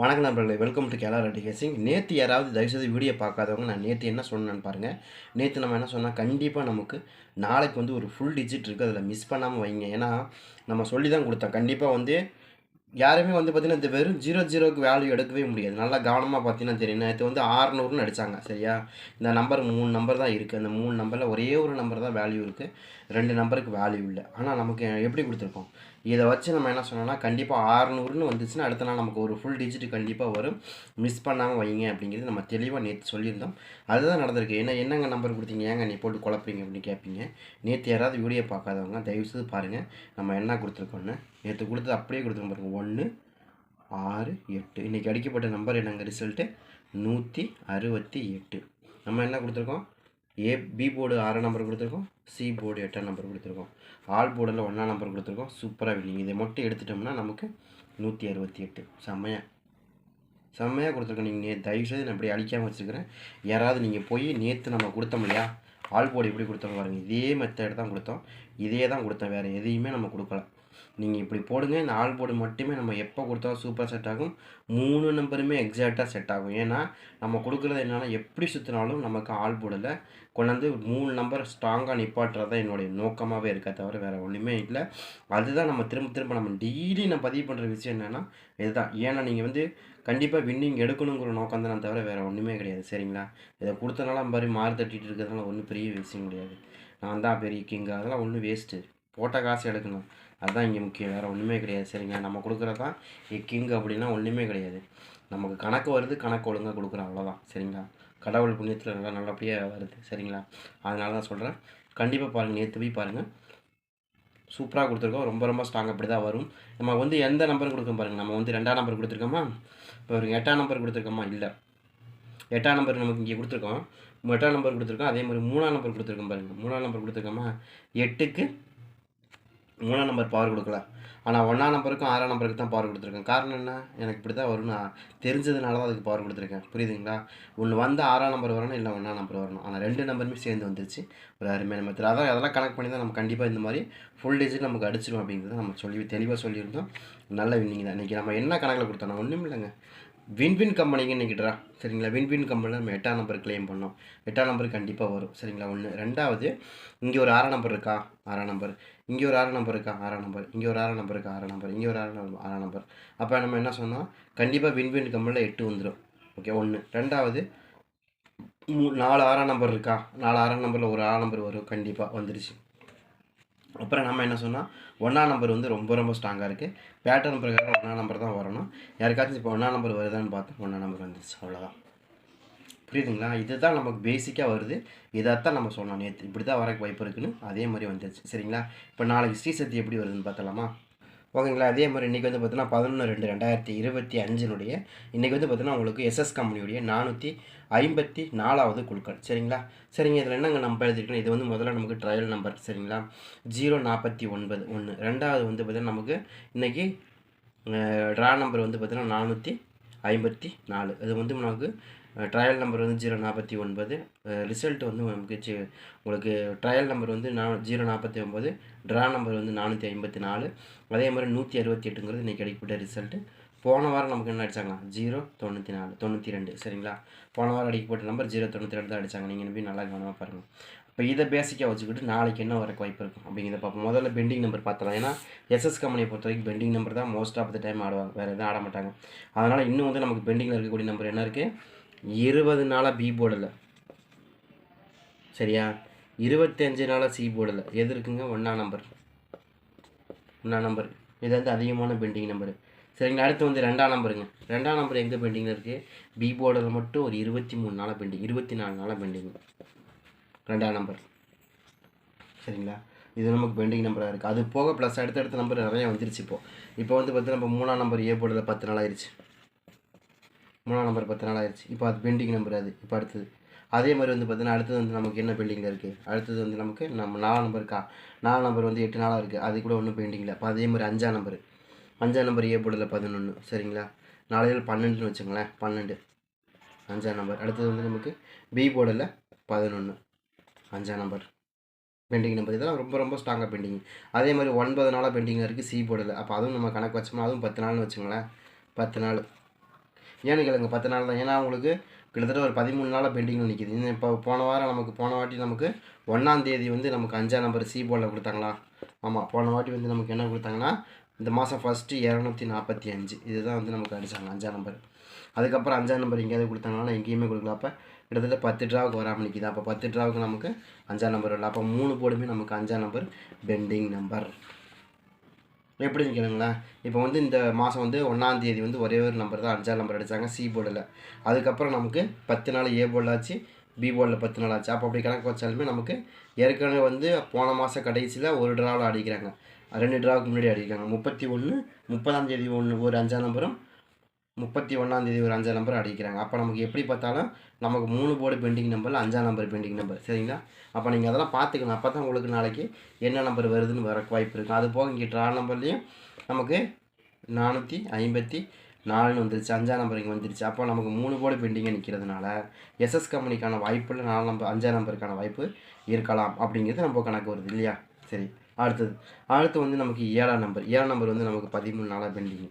வணக்கம் நண்பர்களே welcome to கேலா ரெட்டி கேசிங் நேற்று யாராவது தயவுசெய்து வீடியோ பார்க்காதவங்க நான் நேற்று என்ன சொன்னேன்னு பாருங்கள் நேற்று நம்ம என்ன சொன்னால் கண்டிப்பாக நமக்கு நாளைக்கு வந்து ஒரு ஃபுல் டிஜிட் இருக்குது அதில் மிஸ் பண்ணாமல் வைங்க. ஏன்னா நம்ம சொல்லி தான் கொடுத்தோம். கண்டிப்பாக வந்து யாருமே வந்து பார்த்திங்கன்னா இந்த வெறும் ஜீரோ ஜீரோக்கு வேல்யூ எடுக்கவே முடியாது. நல்லா கவனமாக பார்த்தீங்கன்னா தெரியும். நேற்று வந்து ஆறுநூறுன்னு அடித்தாங்க சரியா? இந்த நம்பர் மூணு நம்பர் தான் இருக்குது அந்த மூணு நம்பரில் ஒரே ஒரு நம்பர் தான் வேல்யூ இருக்குது ரெண்டு நம்பருக்கு வேல்யூ இல்லை. ஆனால் நமக்கு எப்படி கொடுத்துருக்கோம்? இதை வச்சு நம்ம என்ன சொன்னோம்னா கண்டிப்பாக ஆறுநூறுன்னு வந்துச்சுன்னா அடுத்த நாள் நமக்கு ஒரு ஃபுல் டிஜிட் கண்டிப்பாக வரும். மிஸ் பண்ணாமல் வைங்க அப்படிங்கிறது நம்ம தெளிவாக நேற்று சொல்லியிருந்தோம். அதுதான் நடந்திருக்கு. என்ன என்னங்க நம்பர் கொடுத்தீங்க? ஏங்க நீ போட்டு குழப்பீங்க அப்படின்னு கேட்பீங்க. நேற்று யாராவது வீடியோ பார்க்காதவங்க தயவுசெய்து பாருங்கள் நம்ம என்ன கொடுத்துருக்கோன்னு நேற்று கொடுத்தது அப்படியே கொடுத்துருக்கோம் பாருங்கள் ஒன்று ஆறு எட்டு. இன்றைக்கி அடிக்கப்பட்ட நம்பர் என்னங்க? ரிசல்ட்டு நூற்றி அறுபத்தி எட்டு. நம்ம என்ன கொடுத்துருக்கோம்? ஏ பி போர்டு ஆறாம் நம்பர் கொடுத்துருக்கோம். சி போர்டு எட்டாம் நம்பர் கொடுத்துருக்கோம். ஆல் போர்டில் ஒன்றாம் நம்பர் கொடுத்துருக்கோம். சூப்பராக வில்லிங் இதை மட்டும் எடுத்துட்டோம்னா நமக்கு நூற்றி அறுபத்தி எட்டு. செம்மையாக செம்மையாக கொடுத்துருக்கோம் நீங்கள் தயவுசெய்து நான் இப்படி அழிக்காமல் வச்சுருக்கிறேன். யாராவது நீங்கள் போய் நேற்று நம்ம கொடுத்தோம் இல்லையா? ஆல் போர்டு எப்படி கொடுத்தோம் பாருங்கள் இதே மெத்தட் தான் கொடுத்தோம். இதே தான் கொடுத்தோம் வேறு எதையுமே நம்ம கொடுக்கல. நீங்கள் இப்படி போடுங்க இந்த ஆல் போர்டு மட்டுமே நம்ம எப்போ கொடுத்தாலும் சூப்பர் செட் ஆகும். மூணு நம்பருமே எக்ஸாக்டாக செட் ஆகும். ஏன்னா நம்ம கொடுக்குறது என்னென்னா எப்படி சுற்றினாலும் நமக்கு ஆல் போர்டில் கொண்டாந்து மூணு நம்பர் ஸ்ட்ராங்காக நிப்பாட்டுறது தான் என்னுடைய நோக்கமாகவே இருக்கா தவிர வேறு ஒன்றுமே இல்லை. அதுதான் நம்ம திரும்ப திரும்ப நம்ம டெய்லி நான் பதிவு பண்ணுற விஷயம் என்னென்னா இதுதான். ஏன்னா நீங்கள் வந்து கண்டிப்பாக வின்னிங் எடுக்கணுங்கிற நோக்கம் தான் தவிர வேறு ஒன்றுமே கிடையாது. சரிங்களா? இதை கொடுத்தனால மாதிரி மாறு தட்டிட்டு இருக்கிறதுனால ஒன்றும் பெரிய விஷயம் கிடையாது. நான் தான் பெரிய கிங் அதெல்லாம் ஒன்றும் வேஸ்ட்டு போட்ட காசு எடுக்கணும். அதுதான் இங்கே முக்கியம் வேறு ஒன்றுமே கிடையாது. சரிங்க நம்ம கொடுக்குறது தான் கிங் அப்படின்னா ஒன்றுமே கிடையாது. நமக்கு கணக்கு வருது கணக்கு ஒழுங்காக கொடுக்குறோம் அவ்வளோதான் சரிங்களா? கடவுள் புண்ணியத்தில் நல்லா நல்லபடியாக வருது. சரிங்களா? அதனால தான் சொல்கிறேன் கண்டிப்பாக பாருங்கள் நேற்று போய் பாருங்கள் சூப்பராக கொடுத்துருக்கோம். ரொம்ப ரொம்ப ஸ்ட்ராங் அப்படி தான் வரும். நம்ம வந்து எந்த நம்பர் கொடுக்கோம் பாருங்கள் நம்ம வந்து ரெண்டாம் நம்பர் கொடுத்துருக்கோமா? இப்போ ஒரு எட்டாம் நம்பர் கொடுத்துருக்கோமா? இல்லை. எட்டாம் நம்பர் நமக்கு இங்கே கொடுத்துருக்கோம். எட்டாம் நம்பர் கொடுத்துருக்கோம். அதே மாதிரி மூணாம் நம்பர் கொடுத்துருக்கோம் பாருங்கள் மூணாம் நம்பர் கொடுத்துருக்கோமா? எட்டுக்கு மூணாம் நம்பர் பவர் கொடுக்கல. ஆனால் ஒன்றாம் நம்பருக்கும் ஆறாம் நம்பருக்கு தான் பவர் கொடுத்துருக்கேன். காரணம் என்ன? எனக்கு இப்படி தான் வரும்னு தெரிஞ்சதுனால தான் அதுக்கு பவர் கொடுத்துருக்கேன். புரியுதுங்களா? ஒன்று வந்து ஆறாம் நம்பர் வரணும் இல்லை ஒன்றாம் நம்பர் வரணும். ஆனால் ரெண்டு நம்பருமே சேர்ந்து வந்துருச்சு. ஒரு அருமையான மெத்தட் அதான் அதெல்லாம் கனெக்ட் பண்ணி தான் நம்ம கண்டிப்பாக இந்த மாதிரி ஃபுல் டிஜிட் நமக்கு அடிச்சிடும் அப்படிங்கிறத நம்ம சொல்லி தெளிவாக சொல்லியிருந்தோம். நல்ல வின்னிங் தான். இன்றைக்கி நம்ம என்ன கணக்கில் கொடுத்தோம்னா ஒன்றும் இல்லைங்க. வின்வின் கம்பெனிங்க இன்றைக்கிட்டா சரிங்களா? வின்வின் கம்பெனியில் நம்ம எட்டாம் நம்பர் கிளைம் பண்ணோம். எட்டாம் நம்பர் கண்டிப்பாக வரும். சரிங்களா? ஒன்று ரெண்டாவது இங்கே ஒரு ஆறாம் நம்பர் இருக்கா? ஆறாம் நம்பர் இங்கே ஒரு ஆறாம் நம்பர் இருக்கா? ஆறாம் நம்பர் இங்கே ஒரு ஆறாம் நம்பர் இருக்கா? ஆறாம் நம்பர் இங்கே ஒரு ஆறாம் நம்பர் ஆறாம் நம்பர் அப்போ நம்ம என்ன சொன்னால் கண்டிப்பாக வின்வின் கம்பெனியில் எட்டு வந்துடும் ஓகே ஒன்று ரெண்டாவது மூ நாலு ஆறாம் நம்பர் இருக்கா? நாலு ஆறாம் நம்பரில் ஒரு ஆறாம் நம்பர் வரும். கண்டிப்பாக வந்துருச்சு. அப்புறம் நம்ம என்ன சொன்னால் ஒன்றா நம்பர் வந்து ரொம்ப ரொம்ப ஸ்ட்ராங்காக இருக்குது பேட்டர்ன் பிரகாரம் ஒன்றா நம்பர் தான் வரணும். யாருக்காச்சும் இப்போ ஒன்றா நம்பர் வருதான்னு பார்த்தா ஒன்றா நம்பர் வந்துச்சு அவ்வளோதான் புரியுதுங்களா? இதுதான் நமக்கு பேசிக்காக வருது. இதைத்தான் நம்ம சொன்னோம் நேற்று இப்படி தான் வரக்கு வாய்ப்பு இருக்குன்னு அதே மாதிரி வந்துருச்சு. சரிங்களா? இப்போ நாளைக்கு ஸ்ரீசக்தி எப்படி வருதுன்னு பார்த்தலாமா ஓகேங்களா? அதே மாதிரி இன்றைக்கி வந்து பார்த்தீங்கன்னா பதினொன்று ரெண்டு ரெண்டாயிரத்தி இருபத்தி அஞ்சினுடைய இன்றைக்கி வந்து பார்த்தீங்கன்னா உங்களுக்கு எஸ்எஸ் கம்பெனியுடைய நானூற்றி ஐம்பத்தி நாலாவது குழுக்கள். சரிங்களா? சரிங்க இதில் என்னங்க நம்ம எழுதிருக்கணும் இது வந்து முதல்ல நமக்கு ட்ரையல் நம்பர் சரிங்களா? ஜீரோ நாற்பத்தி ஒன்பது ஒன்று ரெண்டாவது வந்து பார்த்திங்கன்னா நமக்கு இன்றைக்கி ட்ரா நம்பர் வந்து பார்த்திங்கன்னா நானூற்றி ஐம்பத்தி நாலு. அது வந்து நமக்கு ட்ரையல் நம்பர் வந்து ஜீரோ நாற்பத்தி ஒன்பது. ரிசல்ட் வந்து நமக்கு சி உங்களுக்கு ட்ரையல் நம்பர் வந்து நா ஜீரோ நாற்பத்தி ஒம்பது ட்ரா நம்பர் வந்து நானூற்றி ஐம்பத்தி நாலு. அதே மாதிரி நூற்றி அறுபத்தி எட்டுங்கிறது இன்றைக்கி கிடைக்கப்பட்ட ரிசல்ட்டு போன வாரம் நமக்கு என்ன அடித்தாங்க ஜீரோ தொண்ணூற்றி நாலு தொண்ணூற்றி ரெண்டு சரிங்களா? போன வாரம் அடிக்கப்பட்ட நம்பர் ஜீரோ தொண்ணூற்றி ரெண்டு தான் அடித்தாங்க நீங்கள் போய் நல்லா கவனமாக பாருங்கள் இப்போ இதை பேசிக்காக வச்சுக்கிட்டு நாளைக்கு என்ன வரக்கு வாய்ப்பு இருக்கும்? அப்படிங்கிறத பார்ப்போம். முதல்ல பெண்டிங் நம்பர் பார்த்தலாம் ஏன்னா எஸ்எஸ் கம்பெனியை பொறுத்த வரைக்கும் பெண்டிங் நம்பர் தான் மோஸ்ட் ஆஃப் த டைம் ஆடுவாங்க. வேறு எதுவும் ஆட மாட்டாங்க. அதனால் இன்னும் வந்து நமக்கு பெண்டிங்கில் இருக்கக்கூடிய நம்பர் என்ன இருக்குது இருபது நாளாக பி போர்டில் சரியா? இருபத்தஞ்சு நாளாக சி போர்டில் எது இருக்குங்க? ஒன்றாம் நம்பர் ஒன்றாம் நம்பர் இது வந்து அதிகமான பெண்டிங் நம்பரு சரிங்களா அடுத்து வந்து ரெண்டாம் நம்பருங்க. ரெண்டாம் நம்பர் எங்கே பெண்டிங்கில் இருக்குது பி போர்டில் மட்டும் ஒரு இருபத்தி மூணு நாளாக பெண்டிங் இருபத்தி நாலு நாளாக பெண்டிங் ரெண்டாம் நம்பர். சரிங்களா? இது நமக்கு பெண்டிங் நம்பராக இருக்குது அது போக ப்ளஸ் அடுத்தடுத்த நம்பர் நிறைய வந்துருச்சு இப்போது இப்போ வந்து பார்த்தீங்கன்னா நம்ம மூணாம் நம்பர் ஏ போர்டில் பத்து நாள் ஆயிடுச்சு மூணாம் நம்பர் பத்து நாள் ஆயிடுச்சு இப்போ அது பெண்டிங் நம்பர் அது. இப்போ அடுத்தது. அதே மாதிரி வந்து பார்த்தீங்கன்னா அடுத்தது வந்து நமக்கு என்ன பெண்டிங்கில் இருக்குது அடுத்தது வந்து நமக்கு நம்ம நாலாம் நம்பர் இருக்கா நாலாம் நம்பர் வந்து எட்டு நாளாக இருக்குது அது கூட ஒன்றும் பெண்டிங்கில் இப்போ அதே மாதிரி அஞ்சாம் நம்பர் அஞ்சாம் நம்பர் ஏ போர்டில் பதினொன்று சரிங்களா? நாளையில் பன்னெண்டுன்னு வச்சுங்களேன் பன்னெண்டு. அஞ்சாம் நம்பர் அடுத்தது வந்து நமக்கு பி போர்டில் பதினொன்று அஞ்சாம் நம்பர் பெண்டிங் நம்பர் இதெல்லாம் ரொம்ப ரொம்ப ஸ்ட்ராங்காக பெண்டிங் அதே மாதிரி ஒன்பது நாளாக பெண்டிங்காக இருக்குது சி போர்டில் அப்போ அதுவும் நம்ம கணக்கு வச்சோம்னா அதுவும் பத்து நாள்னு வச்சுங்களேன் பத்து நாள். ஏன்னு கேளுங்க பத்து நாள் தான். ஏன்னா உங்களுக்கு கிட்டத்தட்ட ஒரு பதிமூணு நாளாக பெண்டிங்கில் நிற்கிது இன்னும் இப்போ போன வாரம் நமக்கு போன வாட்டி நமக்கு ஒன்றாம் தேதி வந்து நமக்கு அஞ்சாம் நம்பர் சி போர்டில் கொடுத்தாங்களா? ஆமாம் போன வாட்டி வந்து நமக்கு என்ன கொடுத்தாங்கன்னா இந்த மாதம் ஃபஸ்ட்டு இரநூத்தி நாற்பத்தி அஞ்சு. இதுதான் வந்து நமக்கு அடித்தாங்க அஞ்சாம் நம்பர் அதுக்கப்புறம் அஞ்சாம் நம்பர் எங்கேயாவது கொடுத்தாங்கன்னா எங்கேயுமே கொடுக்கல. அப்போ கிட்டத்தட்ட பத்து ட்ராவுக்கு வராமல் நிற்கிது அப்போ பத்து ட்ராவுக்கு நமக்கு அஞ்சாம் நம்பர் இல்லை அப்போ மூணு போர்டுமே நமக்கு அஞ்சாம் நம்பர் பெண்டிங் நம்பர் எப்படின்னு கேளுங்களேன். இப்போ வந்து இந்த மாதம் வந்து ஒன்றாம் தேதி வந்து ஒரே ஒரு நம்பர் தான். அஞ்சாம் நம்பர் அடித்தாங்க சி போர்டில் அதுக்கப்புறம் நமக்கு பத்து நாள் ஏ போர்டில் ஆச்சு பி போர்டில் பத்து நாள் ஆச்சு. அப்போ அப்படி கணக்கு வச்சாலுமே நமக்கு ஏற்கனவே வந்து போன மாதம் கடைசியில் ஒரு ட்ராவில் அடிக்கிறாங்க. ரெண்டு ட்ராவுக்கு முன்னாடி அடிக்கிறாங்க. முப்பத்தி ஒன்று முப்பதாம் தேதி ஒன்று ஒரு அஞ்சாம் நம்பரும் முப்பத்தி ஒன்றாம் தேதி ஒரு அஞ்சாம் நம்பர் அடிக்கிறாங்க. அப்போ நமக்கு எப்படி பார்த்தாலும் நமக்கு மூணு போர்டு பெண்டிங் நம்பரில் அஞ்சாம் நம்பர் பெண்டிங் நம்பர் சரிங்களா? அப்போ நீங்கள் அதெல்லாம் பார்த்துக்கணும். அப்போ தான் உங்களுக்கு நாளைக்கு என்ன நம்பர் வருதுன்னு வர வாய்ப்பு இருக்கும். அது போக இங்கே ட்ரா நம்பர்லேயும் நமக்கு நானூற்றி ஐம்பத்தி நாலுன்னு வந்துருச்சு. அஞ்சாம் நம்பர் இங்கே வந்துருச்சு. அப்போ நமக்கு மூணு போர்டு பெண்டிங்காக நிற்கிறதுனால எஸ்எஸ் கம்பெனிக்கான வாய்ப்பில் நாலு நம்பர் அஞ்சாம் நம்பருக்கான வாய்ப்பு இருக்கலாம். அப்படிங்கிறது நம்ம கணக்கு வருது. இல்லையா? சரி. அடுத்தது அடுத்து வந்து நமக்கு ஏழாம் நம்பர். ஏழாம் நம்பர் வந்து நமக்கு பதிமூணு நாளாக பெண்டிங்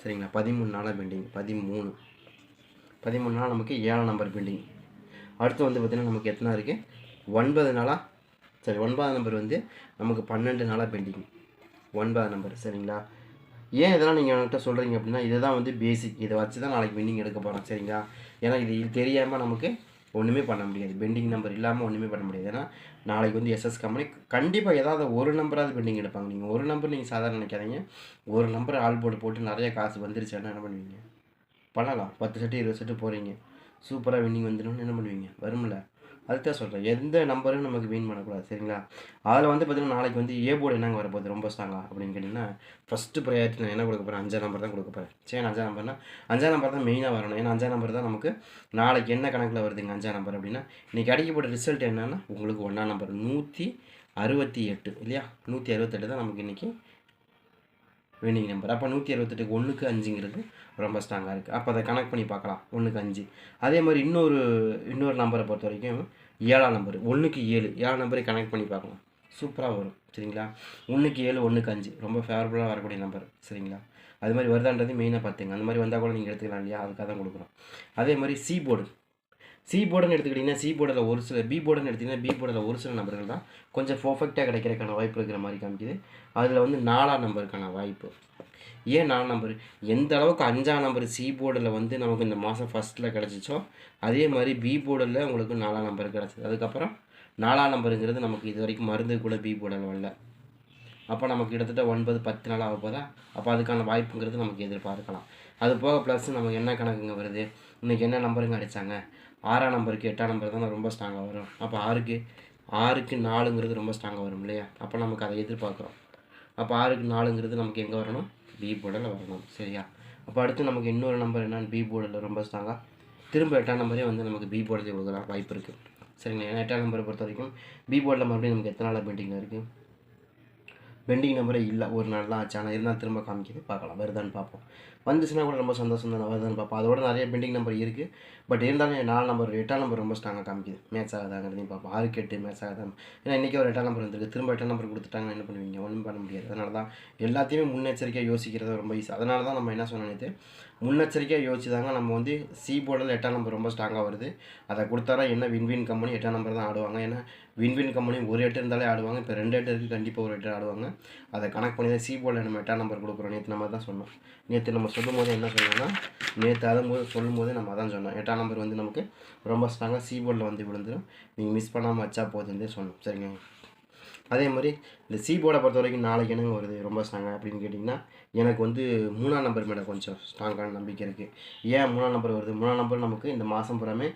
சரிங்களா? பதிமூணு நாளாக பெண்டிங் பதிமூணு. பதிமூணு நாள் நமக்கு ஏழாம் நம்பர் பெண்டிங் அடுத்து வந்து பார்த்திங்கன்னா நமக்கு எத்தனை இருக்குது ஒன்பது நாளாக சரி ஒன்பதாம் நம்பர் வந்து நமக்கு பன்னெண்டு நாளாக பெண்டிங் ஒன்பதாம் நம்பர் சரிங்களா? ஏன் இதெல்லாம் நீங்கள் என்கிட்ட சொல்கிறீங்க அப்படின்னா இதுதான் வந்து பேசிக் இதை வச்சு தான் நாளைக்கு பெண்டிங் எடுக்க போகிறோம் சரிங்களா? ஏன்னா இது இது தெரியாமல் நமக்கு ஒன்றுமே பண்ண முடியாது. பெண்டிங் நம்பர் இல்லாமல் ஒன்றுமே பண்ண முடியாது. ஏன்னா நாளைக்கு வந்து எஸ்எஸ் கம்பெனி கண்டிப்பாக ஏதாவது ஒரு நம்பராவது பெண்டிங் எடுப்பாங்க. நீங்கள் ஒரு நம்பர் நீங்கள் சாதாரண நினைக்காதீங்க. ஒரு நம்பர் ஆள் போட்டு போட்டு நிறைய காசு வந்துருச்சுன்னா என்ன பண்ணுவீங்க? பண்ணலாம். பத்து செட்டு இருபது செட்டு போகிறீங்க சூப்பராக வின்னிங் வந்துடும் என்ன பண்ணுவீங்க? வரும்ல. அதுதான் சொல்கிறேன் எந்த நம்பரும் நமக்கு வீண் பண்ணக்கூடாது. சரிங்களா? அதில் வந்து பார்த்திங்கன்னா நாளைக்கு வந்து ஏ போர்டு என்னங்க வரப்போகுது ரொம்ப ஸ்ட்ராங்கா அப்படின்னு கேட்டிங்கன்னா ஃபஸ்ட்டு ப்ரையாரிட்டி நான் என்ன கொடுக்க போகிறேன் அஞ்சாம் நம்பர் தான் கொடுக்க போகிறேன் சரி அஞ்சாம் நம்பர்னா அஞ்சாம் நம்பர் தான் மெயினாக வரணும். ஏன்னா அஞ்சாம் நம்பர் தான் நமக்கு நாளைக்கு என்ன கணக்கில் வருதுங்க அஞ்சாம் நம்பர் அப்படின்னா இன்றைக்கி அடிக்கப்பட்ட ரிசல்ட் என்னன்னா உங்களுக்கு ஒன்றாம் நம்பர் நூற்றி அறுபத்தி எட்டு இல்லையா? நூற்றி அறுபத்தெட்டு தான் நமக்கு இன்றைக்கி வின்னிங் நம்பர் அப்போ நூற்றி அறுபத்தெட்டுக்கு ஒன்றுக்கு அஞ்சுங்கிறது ரொம்ப ஸ்ட்ராங்காக இருக்குது அப்போ அதை கனெக்ட் பண்ணி பார்க்கலாம். ஒன்றுக்கு அஞ்சு. அதே மாதிரி இன்னொரு இன்னொரு நம்பரை பொறுத்த வரைக்கும் ஏழாம் நம்பர் ஒன்றுக்கு ஏழு. ஏழாம் நம்பரை கனெக்ட் பண்ணி பார்க்கலாம். சூப்பராக வரும். சரிங்களா? ஒன்றுக்கு ஏழு ஒன்றுக்கு அஞ்சு. ரொம்ப ஃபேவரபுளாக வரக்கூடிய நம்பர் சரிங்களா? அது மாதிரி வருதான்றது மெயினாக பார்த்துங்க. அந்த மாதிரி வந்தால் கூட நீங்கள் எடுத்துக்கலாம் இல்லையா? அதுக்காக தான் கொடுக்குறோம். அதே மாதிரி சி போர்டு சி போர்டுன்னு எடுத்துக்கிட்டிங்கன்னா சி போர்டில் ஒரு சில பி போர்டுன்னு எடுத்திங்கன்னா பி போர்டில் ஒரு சில நம்பர்கள் தான் கொஞ்சம் பர்ஃபெக்டாக கிடைக்கிறக்கான வாய்ப்பு இருக்கிற மாதிரி காமிக்குது. அதில் வந்து நாலாம் நம்பருக்கான வாய்ப்பு. ஏன் நாலாம் நம்பர்? எந்த அளவுக்கு அஞ்சாம் நம்பர் சி போர்டில் வந்து நமக்கு இந்த மாதம் ஃபஸ்ட்டில் கிடச்சிச்சோ அதே மாதிரி பி போர்டில் உங்களுக்கு நாலாம் நம்பர் கிடச்சிது. அதுக்கப்புறம் நாலாம் நம்பருங்கிறது நமக்கு இது வரைக்கும் மருந்து கூட பி போர்டில் வரல. அப்போ நமக்கு கிட்டத்தட்ட ஒன்பது பத்து நாள் ஆக போதா? அப்போ அதுக்கான வாய்ப்புங்கிறது நமக்கு எதிர்பார்க்கலாம். அது போக ப்ளஸ் நமக்கு என்ன கணக்குங்க வருது? இன்றைக்கி என்ன நம்பருங்க அடித்தாங்க ஆறாம் நம்பருக்கு எட்டாம் நம்பர் தான் ரொம்ப ஸ்ட்ராங்காக வரும். அப்போ ஆறுக்கு ஆறுக்கு நாலுங்கிறது ரொம்ப ஸ்ட்ராங்காக வரும் இல்லையா? அப்போ நமக்கு அதை எதிர்பார்க்குறோம். அப்போ ஆறுக்கு நாலுங்கிறது நமக்கு எங்கே வரணும்? பி போர்டில் வரணும். சரியா? அப்போ அடுத்து நமக்கு இன்னொரு நம்பர் என்னன்னு பி போர்டில் ரொம்ப ஸ்ட்ராங்காக திரும்ப எட்டாம் நம்பரே வந்து நமக்கு பி போர்டில் கொடுக்கலாம். வாய்ப்பு இருக்குது சரிங்களா? ஏன்னா எட்டாம் நம்பரை பொறுத்த வரைக்கும் பி போர்டில் மறுபடியும் நமக்கு எத்தனை நாள் பெண்டிங்கில் இருக்குது பெண்டிங் நம்பரே இல்லை. ஒரு நாள் தான் ஆச்சு. ஆனால் இருந்தால் திரும்ப காமிக்கிது பார்க்கலாம். வருதான்னு பார்ப்போம். வந்துச்சுன்னா கூட ரொம்ப சந்தோஷம் தான் வருதான்னு பார்ப்போம். அதோட நிறைய பெண்டிங் நம்பர் இருக்குது பட் இருந்தாலும் நாலு நம்பர் எட்டாம் நம்பர் ரொம்ப ஸ்ட்ராங்காக காமிக்குது. மேட்ச் ஆகாதாங்கிறதையும் பார்ப்போம். ஆறுக்கு எட்டு மேட்ச் ஆகுதான் ஏன்னா இன்றைக்கி ஒரு எட்டாம் நம்பர் வந்திருக்கு. திரும்ப எட்டாம் நம்பர் கொடுத்துட்டாங்கன்னா என்ன பண்ணுவீங்க? ஒன்றும் பண்ண முடியாது. அதனால தான் எல்லாத்தையுமே முன்னெச்சரிக்கையாக யோசிக்கிறது ரொம்ப ஈஸி அதனால தான் நம்ம என்ன சொன்னது முன்னெச்சரிக்கையாக யோசிச்சு தாங்க நம்ம வந்து சி போர்டில் எட்டாம் நம்பர் ரொம்ப ஸ்ட்ராங்காக வருது. அதை கொடுத்தாரா என்ன வின்வின் கம்பெனி எட்டாம் நம்பர் தான் ஆடுவாங்க. ஏன்னா வின்வின் கம்பெனி ஒரு எட்டு இருந்தாலே ஆடுவாங்க. இப்போ ரெண்டு எட்டு இருக்குது கண்டிப்பாக ஒரு எட்டு ஆடுவாங்க. அதை கனெக்ட் பண்ணி தான் சி போர்டில் நம்ம எட்டாம் நம்பர் கொடுக்குறோம். நேற்று நம்ம தான் சொன்னோம். நேற்று நம்ம சொல்லும் போது என்ன சொன்னோம்னா நேற்று அதும்போது சொல்லும் போது நம்ம அதான் சொன்னோம். எட்டாம் நம்பர் வந்து நமக்கு ரொம்ப ஸ்ட்ராங்காக சி போர்டில் வந்து விழுந்துடும் நீங்கள் மிஸ் பண்ணாமல் வச்சா போதுன்னு சொன்னோம். சரிங்க அதே மாதிரி இந்த சி போர்டை பொறுத்த வரைக்கும் நாளைக்கு என்னங்க வருது? ரொம்ப ஸ்ட்ராங்காக அப்படின்னு கேட்டிங்கன்னா எனக்கு வந்து மூணாம் நம்பர் மேலே கொஞ்சம் ஸ்ட்ராங்கான நம்பிக்கை இருக்குது ஏன் மூணாம் நம்பர் வருது? மூணாம் நம்பர் நமக்கு இந்த மாதம் பூராமே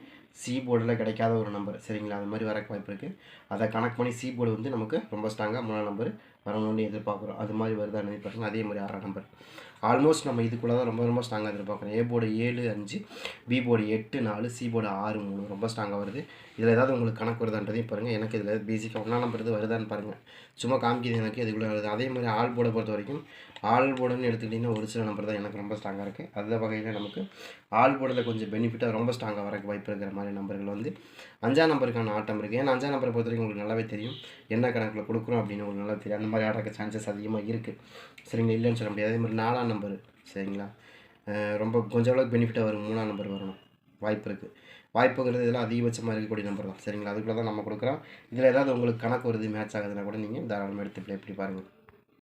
சி போர்டில் கிடைக்காத ஒரு நம்பர். சரிங்களா? அது மாதிரி வரக்கு வாய்ப்பு இருக்குது அதை கனெக்ட் பண்ணி சி போர்டு வந்து நமக்கு ரொம்ப ஸ்ட்ராங்காக மூணாம் நம்பர் வரணும்னு எதிர்பார்க்குறோம். அது மாதிரி வருதான்னு பார்த்தீங்கன்னா அதே மாதிரி ஆறாம் நம்பர். ஆல்மோஸ்ட் நம்ம இதுக்குள்ளே தான் ரொம்ப ரொம்ப ஸ்ட்ராங்காக எதிர்பார்க்குறோம் ஏ போர்டு ஏழு அஞ்சு பி போர்டு எட்டு நாலு சி போர்டு ஆறு மூணு ரொம்ப ஸ்ட்ராங்காக வருது. இதில் ஏதாவது உங்களுக்கு கணக்கு வருதான்றதையும் பாருங்கள் எனக்கு இதில் பேசிக்காக ஒன்றா நம்பர் இது வருதான்னு பாருங்கள் சும்மா காமிக்கிது எனக்கு இதுக்குள்ளே வருது? அதே மாதிரி ஆல் போர்டை பொறுத்த வரைக்கும் ஆல் போர்டுன்னு எடுத்துக்கிட்டிங்கன்னா ஒரு சில நம்பர் தான் எனக்கு ரொம்ப ஸ்ட்ராங்காக இருக்குது அந்த வகையில் நமக்கு ஆல் போர்டில் கொஞ்சம் பெனிஃபிட்டாக ரொம்ப ஸ்ட்ராங்காக வரக்கு வாய்ப்பு இருக்கிற மாதிரி நம்பர்கள் வந்து அஞ்சாம் நம்பருக்கான ஆட்டம் இருக்குது ஏன்னா அஞ்சாம் நம்பரை பொறுத்த வரைக்கும் உங்களுக்கு நல்லாவே தெரியும். என்ன கணக்கில் கொடுக்குறோம் அப்படின்னு உங்களுக்கு நல்லா தெரியும். அந்த மாதிரி ஆடுறக்கு சான்சஸ் அதிகமாக இருக்குது சரிங்களா? இல்லைன்னு சொல்ல முடியாது. அதே மாதிரி நாலாம் நம்பர். சரிங்களா? ரொம்ப கொஞ்சம் அளவுக்கு பெனிஃபிட்டாக வரும். மூணாம் நம்பர் வரணும். வாய்ப்பு இருக்குது வாய்ப்புங்கிறது இதெல்லாம் அதிகபட்சமாக இருக்கக்கூடிய நம்பர் தான். சரிங்களா? அதுக்குள்ளே தான் நம்ம கொடுக்குறோம். இதில் ஏதாவது உங்களுக்கு கணக்கு வருது மேட்ச் ஆகுதுன்னா கூட நீங்கள் தாராளமாக எடுத்து ப்ளே பண்ணி பாருங்கள்